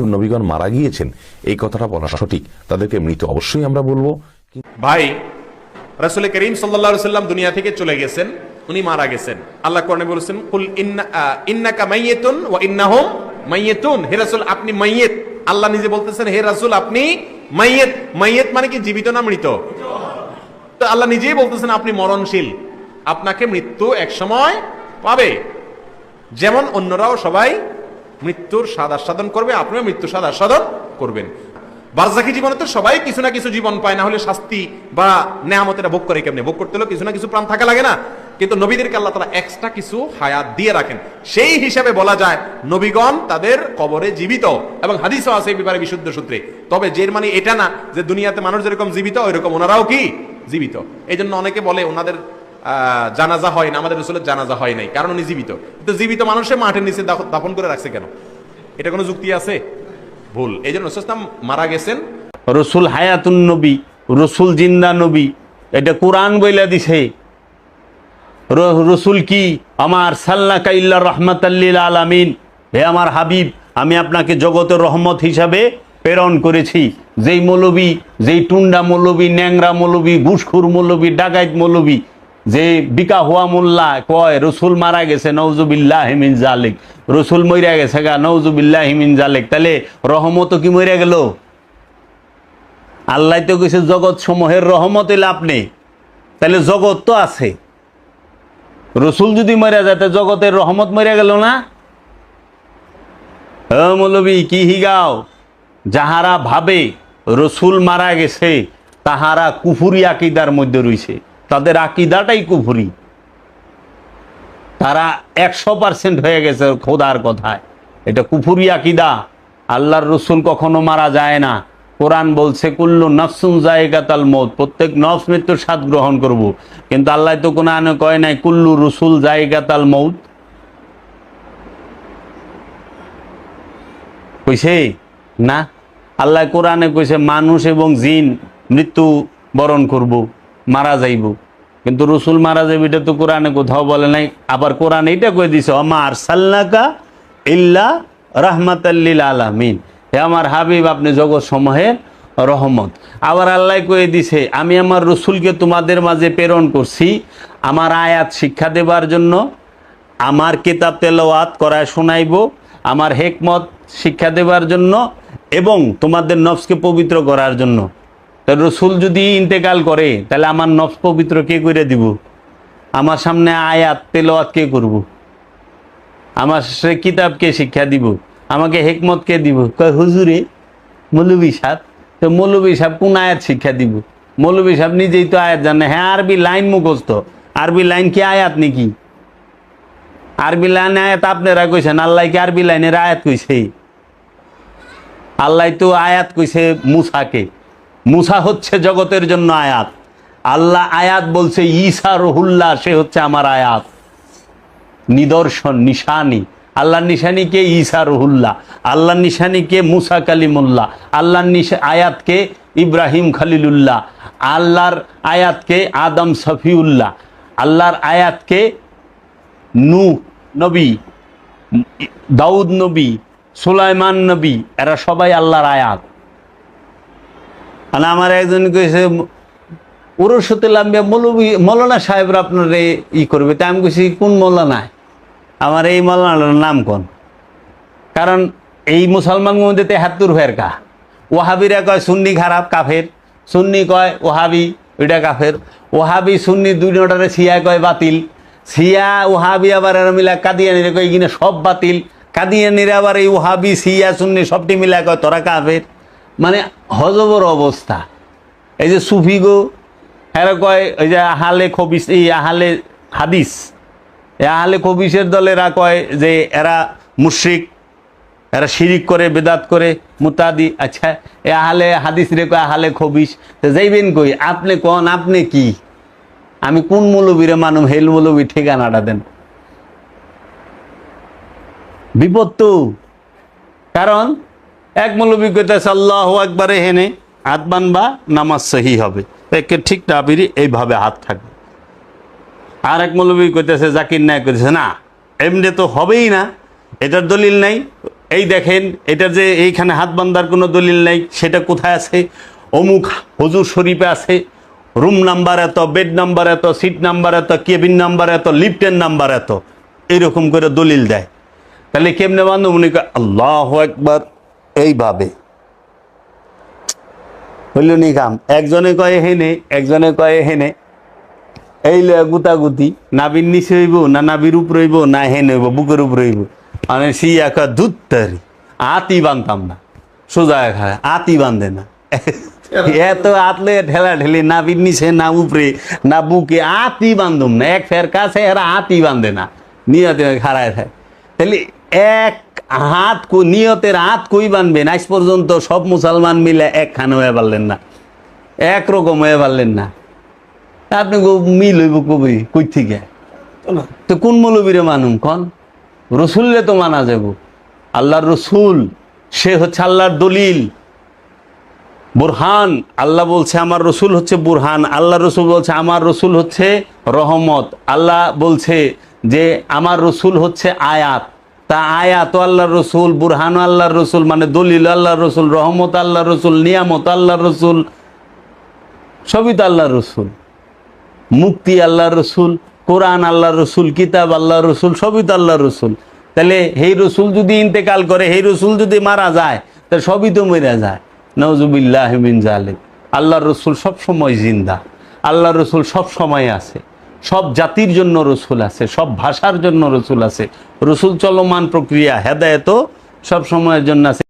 নবীগণ মারা গিয়েছেন, এই কথাটা বলা সঠিক। তাদেরকে মৃত অবশ্যই আমরা বলব। ভাই রাসুল করিম সাল্লা সাল্লাম দুনিয়া থেকে চলে গেছেন, উনি মারা গেছেন। আল্লাহ কোরআনে বলেছেন, কুল ইন্নাকা মাইয়েতুন ওয়া ইন্নাহুম মাইয়েতুন। হে রাসূল, আপনি মাইয়েত। আল্লাহ নিজে বলতেছেন, হে রাসূল, আপনি মাইয়েত। মাইয়েত মানে কি? জীবিত না মৃত? তো আল্লাহ নিজেই বলতেছেন, আপনি মরণশীল। আপনাকে মৃত্যু এক সময় পাবে। যেমন অন্যরাও সবাই মৃত্যুর স্বাদ আস্বাদন করবে, আপনিও মৃত্যুর স্বাদ আস্বাদন করবেন। বারজাকি জীবনে তো সবাই কিছু না কিছু জীবন পায়, না হলে শাস্তি বা নেয়ামতেরা ভোগ করে কেমনে? ভোগ করতে হলেও কিছু না কিছু প্রাণ থাকা লাগে না। কিন্তু নবীদেরকে আল্লাহ তারা এক্সট্রা কিছু হায়াত দিয়ে রাখেন। সেই হিসাবে বলা যায়, নবীগণ তাদের কবরে জীবিত এবং হাদিসও আছে এই ব্যাপারে বিশুদ্ধ সূত্রে। তবে জের মানে এটা না যে দুনিয়াতে মানুষ যেরকম জীবিত, ওইরকম ওনারাও কি? জীবিত। এই জন্য অনেকে বলে ওনাদের জানাজা হয় না, আমাদের রসুলের জানাজা হয় নাই, কারণ উনি জীবিত। কিন্তু জীবিত মানুষের মাঠের নিচে দাফ- দাফন করে রাখছে কেন? এটা কোনো যুক্তি আছে? ভুল। এই জন্য রসুল ইসলাম মারা গেছেন। রসুল হায়াতুন নবী, রসুল জিন্দা নবী, এটা কোরআন বইলা দিছে। রসুল কি? আমার সাল্লা কাইল্লা রহমতাল্লিল আলামিন। হে আমার হাবিব, আমি আপনাকে জগতের রহমত হিসাবে প্রেরণ করেছি। যেই মৌলবী, যেই টুন্ডা মৌলবী, ন্যাংরা মৌলবী ঘুষখুর মৌলবী, ডাকাইত মৌলবী যে বিকা হুয়া মোল্লা কয়, রসুল মারা গেছে, নওজুবিল্লাহ হিমিন জালেক। রসুল মইরা গেছে গা, নওজুবিল্লাহ হিমিন জালেক। তাহলে রহমত কি মইরা গেল? আল্লাহ তো কিছু জগৎ সমূহের রহমত এলে আপনি তাহলে জগৎ তো আছে। রসুল যদি মরে যায়, তা জগতের রহমত মরে গেল না? মৌলবী, কি হিগাও? যাহারা ভাবে রসুল মারা গেছে, তাহারা কুফুরি আকিদার মধ্যে রইছে। তাদের আকিদাটাই কুফুরি। তারা একশো পার্সেন্ট হয়ে গেছে খোদার কথায়। এটা কুফুরি আকিদা। আল্লাহর রসুল কখনো মারা যায় না। কোরআন বলছে, কুল্লু নফসুন জায়গাতাল মত প্রত্যেক নফস মৃত্যুর স্বাদ গ্রহণ করব। কিন্তু আল্লাহ তো কোনো আনে কয় নাই, কুল্লু রসুল জায়গাতাল মৌত কইছে? না। আল্লাহ কোরআনে কইছে, মানুষ এবং জিন মৃত্যু বরণ করব। মারা যাইব। কিন্তু রসুল মারা যাবে এটা তো কোরআনে কোথাও বলে নাই। আবার কোরআন এইটা কয়ে দিছে অমা আর সাল্লাকা ইল্লা রাহমাতাল্লিল আলামিন। হে আমার হাবিব, আপনি জগৎ সমূহের রহমত। আবার আল্লাহ কয়ে দিছে, আমি আমার রসুলকে তোমাদের মাঝে প্রেরণ করছি, আমার আয়াত শিক্ষা দেবার জন্য, আমার কিতাব তেলাওয়াত করায় শোনাইব, আমার হেকমত শিক্ষা দেবার জন্য, এবং তোমাদের নফসকে পবিত্র করার জন্য। তা রসুল যদি ইন্তেকাল করে, তাহলে আমার নফস পবিত্র কে করে দিব? আমার সামনে আয়াত, তেলাওয়াত কে করব? আমার সে কিতাবকে শিক্ষা দিব? আমাকে হেকমত কে দিব? হুজুরে মৌলবী সাহেব, তো মৌলবী সাহেব কোন আয়াত শিক্ষা দিব? মৌলবী সাহেব নিজেই তো আয়াত জানে। হ্যাঁ আরবি লাইন মুখস্থ। আরবি লাইন কি আয়াত নাকি? আরবি লাইনে আয়াত আপনারা কইছেন, আল্লাহ কি আরবি লাইনের আয়াত কইছে? আল্লাহ তো আয়াত কইছে মুসাকে। মুসা হচ্ছে জগতের জন্য আয়াত। আল্লাহ আয়াত বলছে, ঈসা রহুল্লাহ, সে হচ্ছে আমার আয়াত। নিদর্শন, নিশানি। আল্লাহর নিশানি কে? ঈসা রহুল্লাহ। আল্লাহর নিশানি কে? মুসা কালিমুল্লাহ। আল্লাহর নিশা আয়াতকে ইব্রাহিম খালিলুল্লাহ। আল্লাহর আয়াতকে আদম সফিউল্লাহ। আল্লাহর আয়াতকে নু নবী দাউদ নবী, সুলাইমান নবী। এরা সবাই আল্লাহর আয়াত। আর আমার একজন কইছে উরসতে লাম্বিয়া মৌলবী মৌলানা সাহেবরা আপনার ই করবে। তাই আমি কইছি, কোন মৌলানায় আমার এই মৌলানার নাম কোন? কারণ এই মুসলমান মধ্যে তেহাত্তর কা ওহাবিরা কয়, সুন্নি খারাপ, কাফের। সুন্নি কয় ওহাবি ওইটা কাফের। ওহাবি সুন্নি দুই নটারে সিয়া কয়, বাতিল। সিয়া ওহাবি আবার মিলা কাদিয়ানিরে কয় কিনা সব বাতিল। কাদিয়ানিরে আবার এই ওহাবি সিয়া সুন্নি সবটি মিলা কয়, তোরা কাফের। মানে হজবর অবস্থা। এই যে সুফি গো, এরা কয় ওই যে আহালে খবিস, এই আহালে হাদিস এ আহলে কবিসের দলেরা কয় যে এরা মুশ্রিক, এরা শিরিক করে, বেদাত করে, মুতাদি আচ্ছা এ আহলে হাদিস রে কয়, আহলে খবিস। তো যাইবেন কই, আপনি কন, আপনি কি? আমি কোন মৌলবীরে মানুম, হেল মৌলবী ঠিকানাটা দেন। বিপদ তো, কারণ এক মৌলবী কইতেছে আল্লাহ একবারে হেনে হাত বানবা, নামাজ সহি হবে। একে ঠিক না ডাবিরি এইভাবে হাত থাকবে। আর এক মৌলবী কইতেছে, জাকির নায়ক কইতেছে, না এমনি তো হবেই না, এটার দলিল নাই। এই দেখেন, এটার যে এইখানে হাত বান্ধার কোনো দলিল নাই, সেটা কোথায় আছে? অমুক হজুর শরীফে আছে। রুম নাম্বার এত, বেড নাম্বার এত, সিট নাম্বার এত, কেবিন নাম্বার এত, লিফটের নাম্বার এত। এইরকম করে দলিল দেয়। তাহলে কেমনে বান্ধব? উনি আল্লাহ একবার এইভাবে। হইল নি কাম? একজনে কয় হেনে একজনে কয় হেনে। এই গুতাগুতি নাবির নিচে হইব না নাবির উপর হইব না হেন হইব বুকের উপর হইব। মানে সি একা দুত্তারি আতি বানতাম না। সোজা খায় আতি বান্ধে না। এত আতলে ঠেলা ঠেলি নাবির নিচে না উপরে না বুকে আতি বান্ধুম না। এক ফের কাছে এরা আতি বান্ধে না। নিয়তে খাড়ায় থাকে তাহলে এক হাত কো- নিয়তের হাত কই বানবেন? আজ পর্যন্ত সব মুসলমান মিলে একখানে হয়ে পারলেন না। একরকম হয়ে পারলেন না। আপনি মিল হইব কবি কই থেকে? তো কোন মৌলবীরে মানুম? কন? রসুললে তো মানা যাব আল্লাহর রসুল সে হচ্ছে আল্লাহর দলিল। বুরহান আল্লাহ বলছে আমার রসুল হচ্ছে বুরহান। আল্লাহ রসুল বলছে আমার রসুল হচ্ছে রহমত। আল্লাহ বলছে যে আমার রসুল হচ্ছে আয়াত। তা আয়াত আল্লাহ রসুল, বুরহান আল্লাহর রসুল মানে দলিল আল্লাহর রসুল, রহমত আল্লাহ রসুল, নিয়ামত আল্লাহর রসুল সবিত তো আল্লাহর রসুল। মুক্তি আল্লাহ রসুল, কোরআন আল্লাহ রসুল, কিতাব আল্লাহ রসুল সবিত তো আল্লাহ রসুল। তাহলে সেই রসুল যদি ইন্তেকাল করে সেই রসুল যদি মারা যায় তাহলে সবই তো মরে যায়। নজুবিল্লাহ মিন জালিক আল্লাহ রসুল সব সময় জিন্দা। আল্লাহ রসুল সবসময় আছে। সব জাতির জন্য রসুল আছে, সব ভাষার জন্য রসুল আছে। রসুল চলমান প্রক্রিয়া হেদায়ত সব সময়ের জন্য আছে।